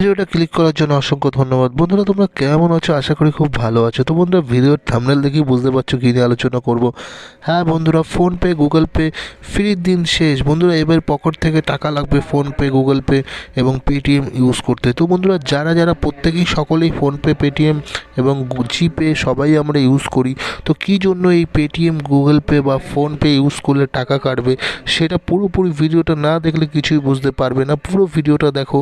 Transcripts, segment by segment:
ভিডিওটা ক্লিক করার জন্য অসংখ্য ধন্যবাদ। বন্ধুরা, তোমরা কেমন আছো? আশা করি খুব ভালো আছো। তো বন্ধুরা, ভিডিওর থামনেল দেখেই বুঝতে পারছ কী নিয়ে আলোচনা করব। হ্যাঁ বন্ধুরা ফোনপে গুগল পে ফ্রির দিন শেষ। বন্ধুরা, এবার পকেট থেকে টাকা লাগবে ফোনপে গুগল পে এবং পেটিএম ইউজ করতে। তো বন্ধুরা, যারা যারা প্রত্যেকেই সকলেই ফোনপে পেটিএম এবং জিপে সবাই আমরা ইউজ করি, তো কী জন্য এই পেটিএম গুগল পে বা ফোনপে ইউজ করলে টাকা কাটবে, সেটা পুরোপুরি ভিডিওটা না দেখলে কিছুই বুঝতে পারবে না। পুরো ভিডিওটা দেখো।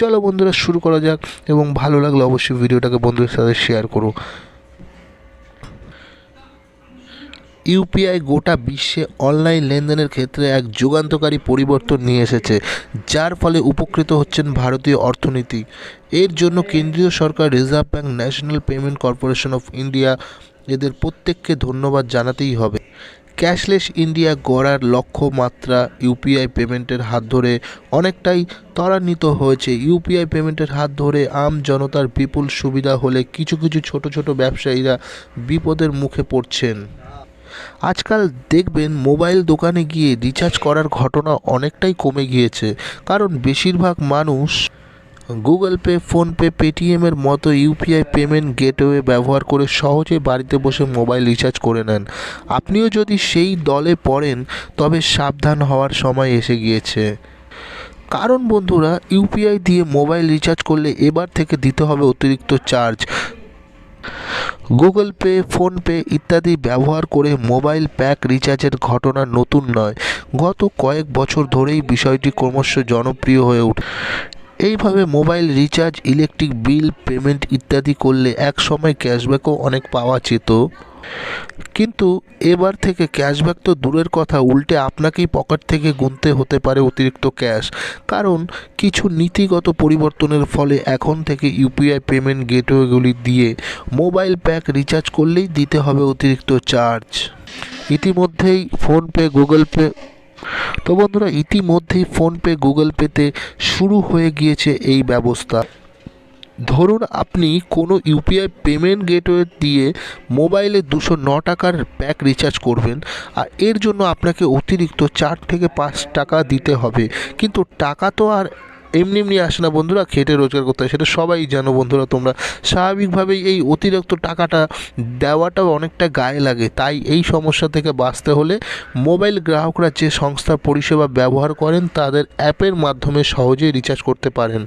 চলো বন্ধুরা শুরু করা যাক এবং ভালো লাগলে অবশ্যই ভিডিওটাকে বন্ধুদের সাথে শেয়ার করো। ইউপিআই গোটা বিশ্বে অনলাইন লেনদেনের ক্ষেত্রে এক যুগান্তকারী পরিবর্তন নিয়ে এসেছে, যার ফলে উপকৃত হচ্ছেন ভারতীয় অর্থনীতি। এর জন্য কেন্দ্রীয় সরকার Reserve Bank National Payment Corporation of India এদের প্রত্যেককে ধন্যবাদ জানাতেই হবে। ক্যাশলেস ইন্ডিয়া গড়ার লক্ষ্যমাত্রা ইউপিআই পেমেন্টের হাত ধরে অনেকটাই ত্বরান্বিত হয়েছে। ইউপিআই পেমেন্টের হাত ধরে আম জনতার বিপুল সুবিধা হলে কিছু কিছু ছোট ছোট ব্যবসায়ীরা বিপদের মুখে পড়ছেন। আজকাল দেখবেন মোবাইল দোকানে গিয়ে রিচার্জ করার ঘটনা অনেকটাই কমে গিয়েছে, কারণ বেশিরভাগ মানুষ গুগল পে ফোনপে পেটিএমের মতো ইউপিআই পেমেন্ট গেটওয়ে ব্যবহার করে সহজে বাড়িতে বসে মোবাইল রিচার্জ করে নেন। আপনিও যদি সেই দলে পড়েন, তবে সাবধান হওয়ার সময় এসে গিয়েছে। কারণ বন্ধুরা ইউপিআই দিয়ে মোবাইল রিচার্জ করলে এবার থেকে দিতে হবে অতিরিক্ত চার্জ গুগল পে ফোনপে ইত্যাদি ব্যবহার করে মোবাইল প্যাক রিচার্জের ঘটনা নতুন নয়। গত কয়েক বছর ধরেই বিষয়টি ক্রমশ জনপ্রিয় হয়ে ওঠে এইভাবে mobile recharge, electric bill, payment ইত্যাদি করলে এক সময় ক্যাশব্যাকও অনেক পাওয়া যেত। কিন্তু এবার থেকে ক্যাশব্যাক তো দূরের কথা, উল্টে আপনাকেই পকেট থেকে গুনতে হতে পারে অতিরিক্ত ক্যাশ। কারণ কিছু নীতিগত পরিবর্তনের ফলে এখন থেকে ইউপিআই পেমেন্ট গেটওয়েগুলি দিয়ে মোবাইল প্যাক রিচার্জ করলেই দিতে হবে অতিরিক্ত চার্জ। ইতিমধ্যেই ফোনপে, গুগল পে তো বন্ধুরা, ইতিমধ্যেই ফোনপে, গুগল পেতে শুরু হয়ে গিয়েছে এই ব্যবস্থা। ধরুন আপনি কোনো ইউপিআই পেমেন্ট গেটওয়ে দিয়ে মোবাইলে দুশো ন টাকার প্যাক রিচার্জ করবেন, আর এর জন্য আপনাকে অতিরিক্ত চার থেকে পাঁচ টাকা দিতে হবে। কিন্তু টাকা তো আর এমনি এমনি আসে না বন্ধুরা, খেটে রোজগার করতে হয়, সেটা সবাই জানো বন্ধুরা তোমরা। স্বাভাবিকভাবেই এই অতিরিক্ত টাকাটা দেওয়াটাও অনেকটা গায়ে লাগে। তাই এই সমস্যা থেকে বাঁচতে হলে মোবাইল গ্রাহকরা যে সংস্থার পরিষেবা ব্যবহার করেন, তাদের অ্যাপের মাধ্যমে সহজেই রিচার্জ করতে পারেন।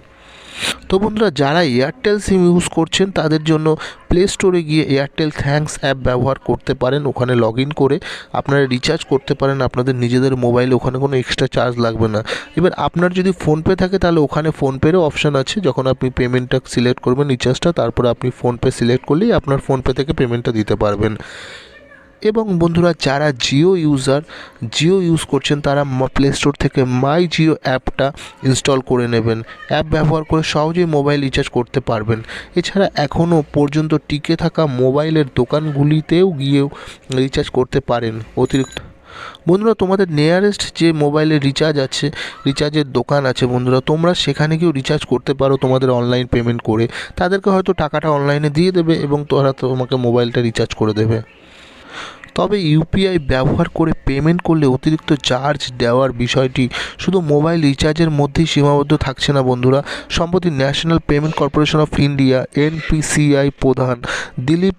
তো বন্ধুরা, যারা এয়ারটেল সিম ইউজ করছেন, তাদের জন্য প্লে স্টোরে গিয়ে এয়ারটেল থ্যাঙ্কস অ্যাপ ব্যবহার করতে পারেন, ওখানে লগ করে আপনারা রিচার্জ করতে পারেন, আপনাদের নিজেদের মোবাইলে ওখানে কোনো এক্সট্রা চার্জ লাগবে না। এবার আপনার যদি ফোনপে থাকে, তাহলে ওখানে ফোনপেরও অপশান আছে, যখন আপনি পেমেন্টটা সিলেক্ট করবেন রিচার্জটা তারপরে আপনি ফোনপে সিলেক্ট করলেই আপনার ফোনপে থেকে পেমেন্টটা দিতে পারবেন। এবং বন্ধুরা, যারা জিও ইউজার জিও ইউজ করছেন, তারা প্লে স্টোর থেকে মাই জিও অ্যাপটা ইনস্টল করে নেবেন। অ্যাপ ব্যবহার করে সহজেই মোবাইল রিচার্জ করতে পারবেন। এছাড়া এখনও পর্যন্ত টিকে থাকা মোবাইলের দোকানগুলিতেও গিয়েও রিচার্জ করতে পারেন অতিরিক্ত। বন্ধুরা, তোমাদের নিয়ারেস্ট যে মোবাইলের রিচার্জ আছে রিচার্জের দোকান আছে, বন্ধুরা, তোমরা সেখানে গিয়েও রিচার্জ করতে পারো তোমাদের অনলাইন পেমেন্ট করে। তাদেরকে হয়তো টাকাটা অনলাইনে দিয়ে দেবে এবং তারা তোমাকে মোবাইলটা রিচার্জ করে দেবে। তবে ইউপিআই ব্যবহার করে পেমেন্ট করলে অতিরিক্ত চার্জ দেওয়ার বিষয়টি শুধু মোবাইল রিচার্জের মধ্যেই সীমাবদ্ধ থাকছে না বন্ধুরা। সম্প্রতি National Payment Corporation of India NPCI প্রধান দিলীপ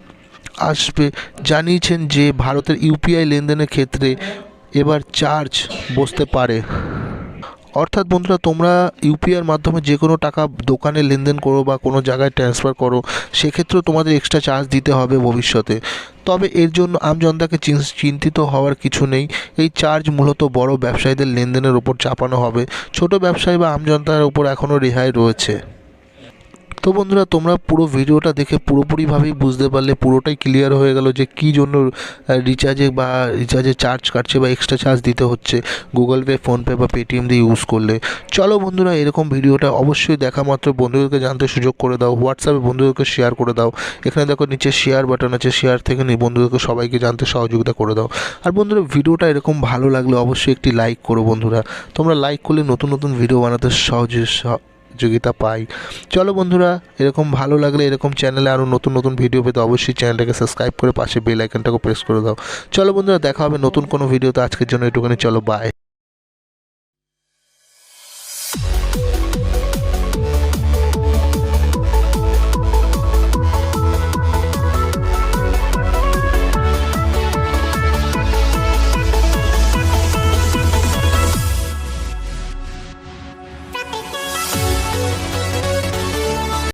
আসবে জানিয়েছেন যে, ভারতের ইউপিআই লেনদেনের ক্ষেত্রে এবার চার্জ বসতে পারে। অর্থাৎ বন্ধুরা, তোমরা ইউপিআইয়ের মাধ্যমে যে কোনো টাকা দোকানে লেনদেন করো বা কোনো জায়গায় ট্রান্সফার করো, সেক্ষেত্রেও তোমাদের এক্সট্রা চার্জ দিতে হবে ভবিষ্যতে। তবে এর জন্য আমজনতাকে চিন- চিন্তিত হওয়ার কিছু নেই। এই চার্জ মূলত বড় ব্যবসায়ীদের লেনদেনের ওপর চাপানো হবে। ছোট ব্যবসায়ী বা আমজনতার ওপর এখনও রেহাই রয়েছে। তো বন্ধুরা, তোমরা পুরো ভিডিওটা দেখে পুরোপুরিভাবেই বুঝতে পারলে, পুরোটাই ক্লিয়ার হয়ে গেল যে কী জন্য রিচার্জে বা রিচার্জে চার্জ কাটছে বা এক্সট্রা চার্জ দিতে হচ্ছে। গুগল পে ফোনপে বা পেটিএম দিয়ে ইউজ করলে। চলো বন্ধুরা, এরকম ভিডিওটা অবশ্যই দেখা মাত্র বন্ধুদেরকে জানতে সুযোগ করে দাও। হোয়াটসঅ্যাপে বন্ধুদেরকে শেয়ার করে দাও। এখানে দেখো নিচে শেয়ার বাটন আছে শেয়ার থেকে নিয়ে বন্ধুদেরকে সবাইকে জানতে সহযোগিতা করে দাও। আর বন্ধুরা, ভিডিওটা এরকম ভালো লাগলে অবশ্যই একটি লাইক করো বন্ধুরা। তোমরা লাইক করলে নতুন নতুন ভিডিও বানাতে সহজে সহযোগিতা পাই। চলো বন্ধুরা, এরকম ভালো লাগলে এরকম চ্যানেলে আরও নতুন নতুন ভিডিও পেতে অবশ্যই চ্যানেলটাকে সাবস্ক্রাইব করে পাশে বেল আইকনটাকে প্রেস করে দাও। চলো বন্ধুরা, দেখা হবে নতুন কোনো ভিডিওতে আজকের জন্য এটুখানি, চলো বাই